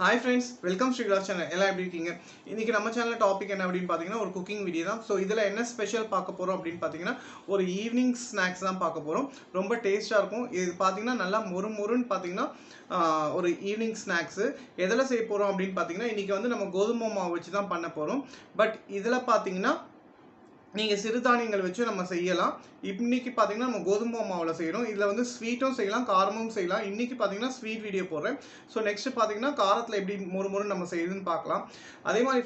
Hi friends welcome Sri class channel எல்லாம் எப்படி இருக்கீங்க? இன்னைக்கு நம்ம சேனல் டாபிக் என்ன அப்படின்னு பார்த்தீங்கன்னா ஒரு குக்கிங் வீடியோ தான். ஸோ இதில் என்ன ஸ்பெஷல் பார்க்க போகிறோம் அப்படின்னு பார்த்தீங்கன்னா ஒரு ஈவினிங் ஸ்நாக்ஸ் தான் பார்க்க போகிறோம் ரொம்ப டேஸ்ட்டாக இருக்கும். இது பார்த்தீங்கன்னா நல்லா மொறு மொறுன்னு பார்த்தீங்கன்னா ஒரு ஈவினிங் ஸ்நாக்ஸு எதில் செய்ய போகிறோம் அப்படின்னு பார்த்தீங்கன்னா இன்றைக்கி வந்து நம்ம கோதுமை மாவு வச்சு தான் பண்ண போகிறோம் பட் இதில் பார்த்தீங்கன்னா நீங்கள் சிறுதானியங்கள் வச்சு நம்ம செய்யலாம். இன்னைக்கு பார்த்தீங்கன்னா நம்ம கோதுமை மாவில் செய்கிறோம் இதில் வந்து ஸ்வீட்டும் செய்யலாம் காரமும் செய்யலாம். இன்றைக்கி பார்த்தீங்கன்னா ஸ்வீட் வீடியோ போடுறேன். ஸோ நெக்ஸ்ட்டு பார்த்தீங்கன்னா காரத்தில் எப்படி மொறு மொறு நம்ம செய்யுதுன்னு பார்க்கலாம் அதே மாதிரி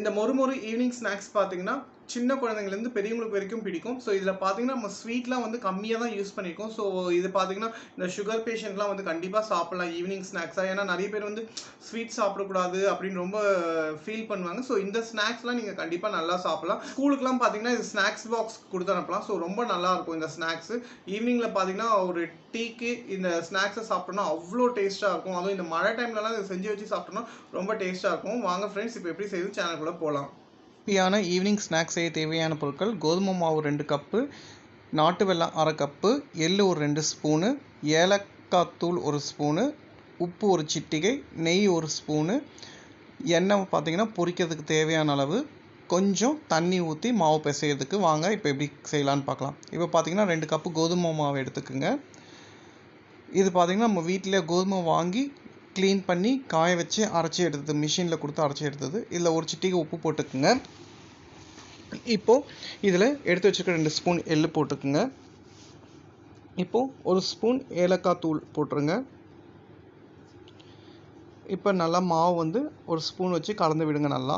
இந்த மொறு மொறு ஈவினிங் ஸ்நாக்ஸ் பார்த்தீங்கன்னா சின்ன குழந்தைங்கலேருந்து பெரியவங்களுக்கு வரைக்கும் பிடிக்கும். ஸோ இதில் பார்த்தீங்கன்னா நம்ம ஸ்வீட்லாம் வந்து கம்மியாக தான் யூஸ் பண்ணியிருக்கோம். ஸோ இது பார்த்தீங்கன்னா இந்த சுகர் பேஷண்ட்லாம் வந்து கண்டிப்பாக சாப்பிட்லாம். ஈவினிங் ஸ்நாக்ஸாக ஏன்னா நிறைய பேர் வந்து ஸ்வீட் சாப்பிடக்கூடாது அப்படின்னு ரொம்ப ஃபீல் பண்ணுவாங்க. ஸோ இந்த ஸ்நாக்ஸ்லாம் நீங்கள் கண்டிப்பாக நல்லா சாப்பிட்லாம். ஸ்கூலுக்குலாம் பார்த்தீங்கன்னா இது ஸ்நாக்ஸ் பாக்ஸ் கொடுத்து அனுப்பலாம். ஸோ ரொம்ப நல்லா இருக்கும் இந்த ஸ்நாக்ஸு ஈவினிங்கில் பார்த்தீங்கன்னா ஒரு டீக்கு இந்த ஸ்நாக்ஸை சாப்பிட்டோம்னா அவ்வளோ டேஸ்ட்டாக இருக்கும். அதுவும் இந்த மழை டைம்லலாம் இதை செஞ்சு வச்சு சாப்பிட்டோம்னா ரொம்ப டேஸ்ட்டாக இருக்கும். வாங்க ஃப்ரெண்ட்ஸ் இப்போ எப்படி செய்யுது சேனலுக்குள்ளே போகலாம் ஹாப்பியான ஈவினிங் ஸ்நாக்ஸ் செய்ய தேவையான பொருட்கள் கோதுமை மாவு ரெண்டு கப்பு நாட்டு வெல்லம் அரை கப்பு எள் ஒரு ரெண்டு ஸ்பூனு ஏலக்காய் தூள் ஒரு ஸ்பூனு உப்பு ஒரு சிட்டிகை நெய் ஒரு ஸ்பூனு எண்ணெய் பார்த்தீங்கன்னா பொரிக்கிறதுக்கு தேவையான அளவு கொஞ்சம் தண்ணி ஊற்றி மாவு பிசையிறதுக்கு வாங்க இப்போ எப்படி செய்யலான்னு பார்க்கலாம் இப்போ பார்த்தீங்கன்னா ரெண்டு கப்பு கோதுமை மாவு எடுத்துக்கோங்க. இது பார்த்தீங்கன்னா நம்ம வீட்டிலே கோதுமை வாங்கி க்ளீன் பண்ணி காய வச்சு அரைச்சி எடுத்தது மிஷினில் கொடுத்து அரைச்சி எடுத்தது. இதில் ஒரு சிட்டிக்கு உப்பு போட்டுக்குங்க. இப்போது இதில் எடுத்து வச்சுருக்க ரெண்டு ஸ்பூன் எள்ளு போட்டுக்குங்க. இப்போது ஒரு ஸ்பூன் ஏலக்காய் தூள் போட்டுருங்க. இப்போ நல்லா மாவு வந்து ஒரு ஸ்பூன் வச்சு கலந்து விடுங்க நல்லா.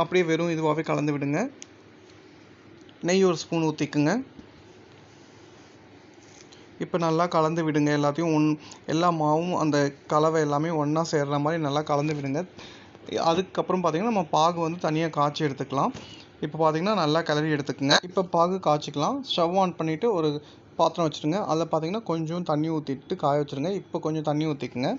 அப்படியே வெறும் இதுவாகவே கலந்து விடுங்க. நெய் ஒரு ஸ்பூன் ஊற்றிக்குங்க இப்போ நல்லா கலந்து விடுங்க. எல்லாத்தையும் ஒன் எல்லா மாவும் அந்த கலவை எல்லாமே ஒன்றா சேர்ற மாதிரி நல்லா கலந்து விடுங்க. அதுக்கப்புறம் பார்த்தீங்கன்னா நம்ம பாகு வந்து தனியாக காய்ச்சி எடுத்துக்கலாம். இப்போ பார்த்தீங்கன்னா நல்லா கிளறி எடுத்துக்கோங்க. இப்போ பாகு காய்ச்சிக்கலாம். ஸ்டவ் ஆன் பண்ணிவிட்டு ஒரு பாத்திரம் வச்சுருங்க. அதில் பார்த்தீங்கன்னா கொஞ்சம் தண்ணி ஊற்றிட்டு காய வச்சுருங்க. இப்போ கொஞ்சம் தண்ணி ஊற்றிக்குங்க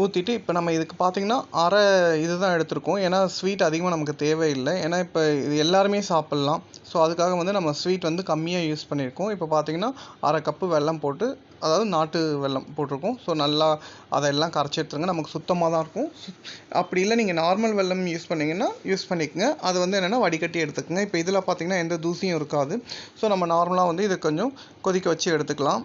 ஊற்றிட்டு இப்போ நம்ம இதுக்கு பார்த்தீங்கன்னா அரை இது தான் எடுத்திருக்கோம். ஏன்னா ஸ்வீட் அதிகமாக நமக்கு தேவையில்லை. ஏன்னா இப்போ இது எல்லாருமே சாப்பிட்லாம். ஸோ அதுக்காக வந்து நம்ம ஸ்வீட் வந்து கம்மியாக யூஸ் பண்ணியிருக்கோம். இப்போ பார்த்தீங்கன்னா அரை கப்பு வெல்லம் போட்டு அதாவது நாட்டு வெல்லம் போட்டிருக்கோம். ஸோ நல்லா அதெல்லாம் கரைச்சி எடுத்துருங்க. நமக்கு சுத்தமாக தான் இருக்கும். அப்படி இல்லை நீங்கள் நார்மல் வெல்லம் யூஸ் பண்ணிங்கன்னா யூஸ் பண்ணிக்கோங்க. அது வந்து என்னென்னா வடிகட்டி எடுத்துக்கோங்க. இப்போ இதில் பார்த்தீங்கன்னா எந்த தூசியும் இருக்காது. ஸோ நம்ம நார்மலாக வந்து இதை கொஞ்சம் கொதிக்க வச்சு எடுத்துக்கலாம்.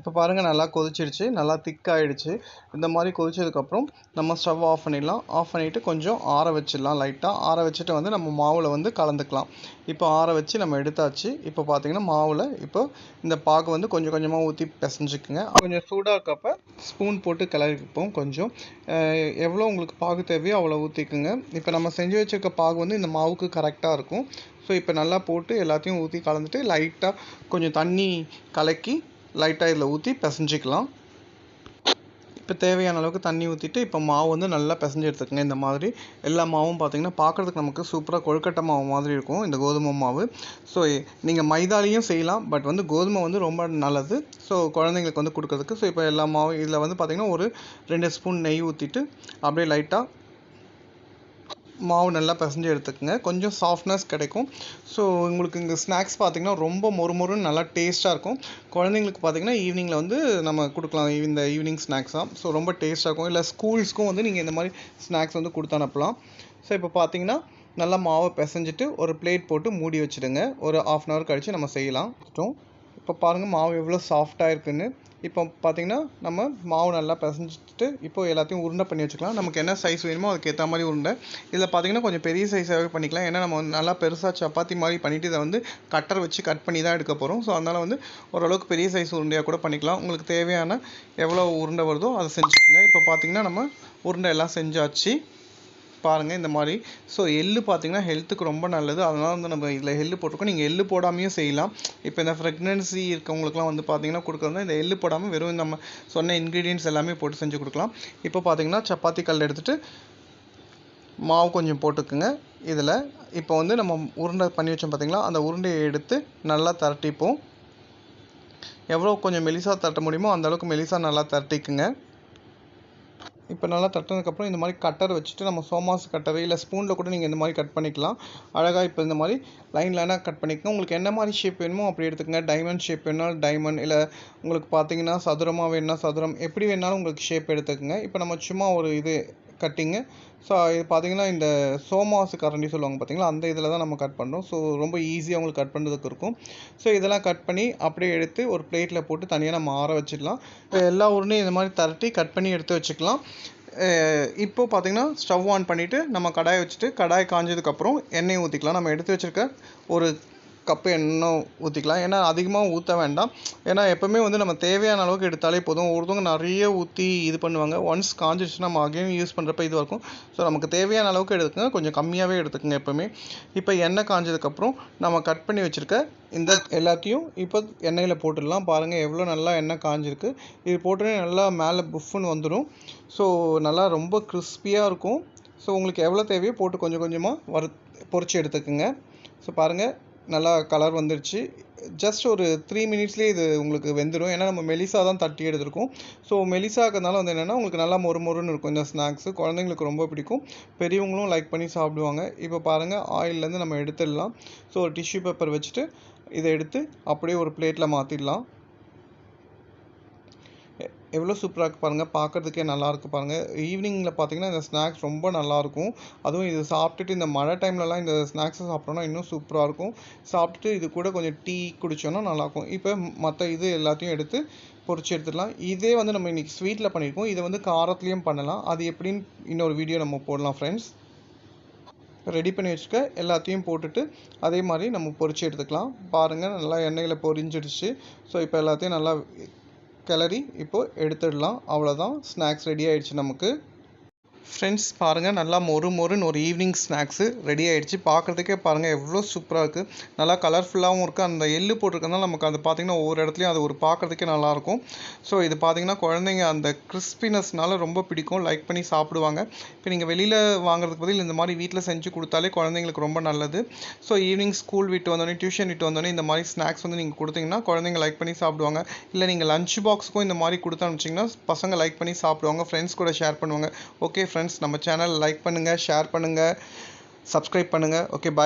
இப்போ பாருங்கள் நல்லா கொதிச்சிருச்சு நல்லா திக்காகிடுச்சு இந்த மாதிரி கொதிச்சதுக்கப்புறம் நம்ம ஸ்டவ் ஆஃப் பண்ணிடலாம். ஆஃப் பண்ணிவிட்டு கொஞ்சம் ஆற வச்சிடலாம் லைட்டாக ஆற வச்சுட்டு வந்து நம்ம மாவில் வந்து கலந்துக்கலாம். இப்போ ஆற வச்சு நம்ம எடுத்தாச்சு. இப்போ பார்த்தீங்கன்னா மாவில் இப்போ இந்த பாகு வந்து கொஞ்சம் கொஞ்சமாக ஊற்றி பிசைஞ்சுக்குங்க. கொஞ்சம் சூடாக இருக்கப்ப ஸ்பூன் போட்டு கிளறிப்போம் கொஞ்சம். எவ்வளோ உங்களுக்கு பாகு தேவையோ அவ்வளோ ஊற்றிக்குங்க இப்போ நம்ம செஞ்சு வச்சிருக்க பாகு வந்து இந்த மாவுக்கு கரெக்டாக இருக்கும். ஸோ இப்போ நல்லா போட்டு எல்லாத்தையும் ஊற்றி கலந்துட்டு லைட்டாக கொஞ்சம் தண்ணி கலக்கி லைட்டாக இதில் ஊற்றி பிசைஞ்சிக்கலாம். இப்போ தேவையான அளவுக்கு தண்ணி ஊற்றிட்டு இப்போ மாவு வந்து நல்லா பிசைஞ்சு எடுத்துக்கங்க. இந்த மாதிரி எல்லா மாவும் பார்த்தீங்கன்னா பார்க்குறதுக்கு நமக்கு சூப்பராக கொழுக்கட்டை மாவு மாதிரி இருக்கும். இந்த கோதுமை மாவு. ஸோ நீங்கள் மைதாலையும் செய்யலாம். பட் வந்து கோதுமை வந்து ரொம்ப நல்லது. ஸோ குழந்தைங்களுக்கு வந்து கொடுக்குறதுக்கு. ஸோ இப்போ எல்லா மாவும் இதில் வந்து பார்த்திங்கன்னா ஒரு ரெண்டு ஸ்பூன் நெய் ஊற்றிட்டு அப்படியே லைட்டாக மாவு நல்லா பிசைஞ்சு எடுத்துக்கோங்க. கொஞ்சம் சாஃப்ட்னஸ் கிடைக்கும். ஸோ உங்களுக்கு இங்கே ஸ்நாக்ஸ் பார்த்திங்கன்னா ரொம்ப மொறு மொறுன்னு நல்லா டேஸ்ட்டாக இருக்கும். குழந்தைங்களுக்கு பார்த்திங்கன்னா ஈவினிங்கில் வந்து நம்ம கொடுக்கலாம். இந்த ஈவினிங் ஸ்நாக்ஸாக ஸோ ரொம்ப டேஸ்ட்டாக இருக்கும். இல்லை ஸ்கூல்ஸ்க்கும் வந்து நீங்கள் இந்த மாதிரி ஸ்நாக்ஸ் வந்து கொடுத்து அனுப்பலாம். ஸோ இப்போ பார்த்தீங்கன்னா நல்லா மாவை பிசைஞ்சிட்டு ஒரு பிளேட் போட்டு மூடி வச்சுடுங்க. ஒரு ஆஃப் அன் ஹவர் கழித்து நம்ம செய்யலாம். இப்போ பாருங்கள் மாவு எவ்வளோ சாஃப்டாக இருக்குதுன்னு இப்போ பார்த்தீங்கன்னா நம்ம மாவு நல்லா பிசைஞ்சிட்டு இப்போ எல்லாத்தையும் உருண்டை பண்ணி வச்சுக்கலாம். நமக்கு என்ன சைஸ் வேணுமோ அதுக்கு ஏற்ற மாதிரி உருண்டை. இதில் பார்த்தீங்கன்னா கொஞ்சம் பெரிய சைஸாகவே பண்ணிக்கலாம். ஏன்னா நம்ம நல்லா பெருசாக சப்பாத்தி மாதிரி பண்ணிவிட்டு இதை வந்து கட்டர் வச்சு கட் பண்ணி தான் எடுக்க போகிறோம் ஸோ அதனால் வந்து ஓரளவுக்கு பெரிய சைஸ் உருண்டையாக கூட பண்ணிக்கலாம். உங்களுக்கு தேவையான எவ்வளோ உருண்டை வருதோ அதை செஞ்சுக்கோங்க. இப்போ பார்த்தீங்கன்னா நம்ம உருண்டை எல்லாம் செஞ்சாச்சு. பாருங்கள் இந்த மாதிரி. ஸோ எள்ளு பார்த்தீங்கன்னா ஹெல்த்துக்கு ரொம்ப நல்லது. அதனால் வந்து நம்ம இதில் எள்ளு போட்டிருக்கோம். நீங்கள் எள்ளு போடாமையும் செய்யலாம். இப்போ இந்த ப்ரெக்னென்சி இருக்கவங்களுக்குலாம் வந்து பார்த்தீங்கன்னா கொடுக்குறது இந்த எள்ளு போடாமல் வெறும் நம்ம சொன்ன இன்க்ரீடியன்ஸ் எல்லாமே போட்டு செஞ்சு கொடுக்கலாம். இப்போ பார்த்தீங்கன்னா சப்பாத்தி கல் எடுத்துகிட்டு மாவு கொஞ்சம் போட்டுக்குங்க. இதில் இப்போ வந்து நம்ம உருண்டை பண்ணி வச்சோம் பார்த்திங்களா அந்த உருண்டையை எடுத்து நல்லா தரட்டிப்போம். எவ்வளோ கொஞ்சம் மெலிசாக தட்ட முடியுமோ அந்த அளவுக்கு மெலிசாக நல்லா தரட்டிக்குங்க. இப்போ நல்லா தட்டினதுக்கப்புறம் இந்த மாதிரி கட்டர் வச்சுட்டு நம்ம சோமாஸ் கட்டர் இல்லை ஸ்பூனில் கூட நீங்கள் இந்த மாதிரி கட் பண்ணிக்கலாம். அழகாக இப்போ இந்த மாதிரி லைன் லைனாக கட் பண்ணிக்கணும் உங்களுக்கு என்ன மாதிரி ஷேப் வேணுமோ அப்படி எடுத்துக்கங்க. டைமண்ட் ஷேப் வேணாலும் டைமண்ட் இல்லை உங்களுக்கு பார்த்தீங்கன்னா சதுரமாக வேணும்னா சதுரம் எப்படி வேணாலும் உங்களுக்கு ஷேப் எடுத்துக்கங்க. இப்போ நம்ம சும்மா ஒரு இது கட்டிங்கு ஸோ இது பார்த்தீங்கன்னா இந்த சோமாஸ் கரண்டி சொல்லுவாங்க பார்த்தீங்களா அந்த இதில் தான் நம்ம கட் பண்ணுறோம் ஸோ ரொம்ப ஈஸியாக உங்களுக்கு கட் பண்ணுறதுக்கு இருக்கும். ஸோ இதெல்லாம் கட் பண்ணி அப்படியே எடுத்து ஒரு பிளேட்டில் போட்டு தனியாக நம்ம ஆற வச்சிடலாம். இப்போ எல்லா உருண்டையும் இந்த மாதிரி தரட்டி கட் பண்ணி எடுத்து வச்சுக்கலாம். இப்போ பார்த்திங்கன்னா ஸ்டவ் ஆன் பண்ணிவிட்டு நம்ம கடாயை வச்சுட்டு கடாய் காஞ்சதுக்கப்புறம் எண்ணெய் ஊற்றிக்கலாம் நம்ம எடுத்து வச்சுருக்க ஒரு கப்பு எண்ணெய் ஊற்றிக்கலாம் ஏன்னா அதிகமாக ஊற்ற வேண்டாம். ஏன்னா எப்போவுமே வந்து நம்ம தேவையான அளவுக்கு எடுத்தாலே போதும். ஒருத்தவங்க நிறைய ஊற்றி இது பண்ணுவாங்க. ஒன்ஸ் காஞ்சிடுச்சுன்னா நம்ம அகைன் யூஸ் பண்ணுறப்ப இதுவாக இருக்கும் ஸோ நமக்கு தேவையான அளவுக்கு எடுத்துக்கங்க. கொஞ்சம் கம்மியாகவே எடுத்துக்கோங்க எப்போவுமே. இப்போ எண்ணெய் காஞ்சதுக்கப்புறம் நம்ம கட் பண்ணி வச்சுருக்க இந்த எல்லாத்தையும் இப்போ எண்ணெயில் போட்டுடலாம். பாருங்கள் எவ்வளோ நல்லா எண்ணெய் காஞ்சிருக்கு. இது போட்டோன்னே நல்லா மேலே புஃப்னு வந்துடும் ஸோ நல்லா ரொம்ப கிறிஸ்பியாக இருக்கும். ஸோ உங்களுக்கு எவ்வளோ தேவையோ போட்டு கொஞ்சம் கொஞ்சமாக வறு பொறிச்சு எடுத்துக்கோங்க. ஸோ பாருங்கள் நல்லா கலர் வந்துடுச்சு ஜஸ்ட் ஒரு த்ரீ மினிட்ஸ்லேயே இது உங்களுக்கு வெந்துடும் ஏன்னா நம்ம மெலிசா தான் தட்டி எடுத்திருக்கோம். ஸோ மெலிசா வந்து என்னென்னா உங்களுக்கு நல்லா மொறு மொறுன்னு இருக்கும். இந்த ஸ்நாக்ஸு குழந்தைங்களுக்கு ரொம்ப பிடிக்கும். பெரியவங்களும் லைக் பண்ணி சாப்பிடுவாங்க. இப்போ பாருங்கள் ஆயிலேருந்து நம்ம எடுத்துடலாம். ஸோ ஒரு டிஷ்யூ பேப்பர் வச்சுட்டு இதை எடுத்து அப்படியே ஒரு பிளேட்டில் மாற்றிடலாம் எவ்வளோ சூப்பராக இருக்குது பாருங்கள் பார்க்குறதுக்கே நல்லாயிருக்கு பாருங்கள் ஈவினிங்கில் பார்த்தீங்கன்னா இந்த ஸ்நாக்ஸ் ரொம்ப நல்லாயிருக்கும் அதுவும் இது சாப்பிட்டுட்டு இந்த மழை டைம்லலாம் இந்த ஸ்நாக்ஸை சாப்பிட்டோன்னா இன்னும் சூப்பராக இருக்கும். சாப்பிட்டுட்டு இது கூட கொஞ்சம் டீ குடித்தோன்னா நல்லாயிருக்கும் இப்போ மற்ற இது எல்லாத்தையும் எடுத்து பொரிச்சு எடுத்துடலாம். இதே வந்து நம்ம இன்றைக்கி ஸ்வீட்டில் பண்ணியிருக்கோம் இதை வந்து காரத்துலேயும் பண்ணலாம். அது எப்படின்னு இன்னொரு வீடியோ நம்ம போடலாம் ஃப்ரெண்ட்ஸ் ரெடி பண்ணி வச்சுக்க எல்லாத்தையும் போட்டுட்டு அதே மாதிரி நம்ம பொரிச்சு எடுத்துக்கலாம். பாருங்கள் நல்லா எண்ணெயில் பொரிஞ்சிடுச்சு. ஸோ இப்போ எல்லாத்தையும் நல்லா கிளறி இப்போது எடுத்துடலாம். அவ்வளோதான் ஸ்நாக்ஸ் ரெடி ஆகிடுச்சு நமக்கு. ஃப்ரெண்ட்ஸ் பாருங்கள் நல்லா மொறு மொறுன்னு ஒரு ஈவினிங் ஸ்நாக்ஸு ரெடி ஆகிடுச்சு பார்க்குறதுக்கே பாருங்கள் எவ்வளோ சூப்பராக இருக்குது நல்லா கலர்ஃபுல்லாகவும் இருக்குது அந்த எள்ளு போட்டிருக்கனால நமக்கு அது பார்த்திங்கன்னா ஒவ்வொரு இடத்துலையும் அது ஒரு பார்க்குறதுக்கே நல்லாயிருக்கும். ஸோ இது பார்த்திங்கன்னா குழந்தைங்க அந்த கிறிஸ்பினஸ்னால ரொம்ப பிடிக்கும். லைக் பண்ணி சாப்பிடுவாங்க. இப்போ நீங்கள் வெளியில் வாங்குறதுக்கு பதில் இந்த மாதிரி வீட்டில் செஞ்சு கொடுத்தாலே குழந்தைங்களுக்கு ரொம்ப நல்லது. ஸோ ஈவினிங் ஸ்கூல் விட்டு வந்தோடனே டியூஷன் விட்டு வந்தோடனே இந்த மாதிரி ஸ்நாக்ஸ் வந்து நீங்கள் கொடுத்தீங்கன்னா குழந்தைங்க லைக் பண்ணி சாப்பிடுவாங்க. இல்லை நீங்கள் லஞ்ச் பாக்ஸுக்கும் இந்த மாதிரி கொடுத்து அனுப்பிச்சிங்கன்னா பசங்க லைக் பண்ணி சாப்பிடுவாங்க. ஃப்ரெண்ட்ஸ் கூட ஷேர் பண்ணுவாங்க. ஓகே ஃப்ரெண்ட்ஸ் நம்ம சேனல் லைக் பண்ணுங்கள் ஷேர் பண்ணுங்கள் சப்ஸ்கிரைப் பண்ணுங்கள் ஓகே பாய்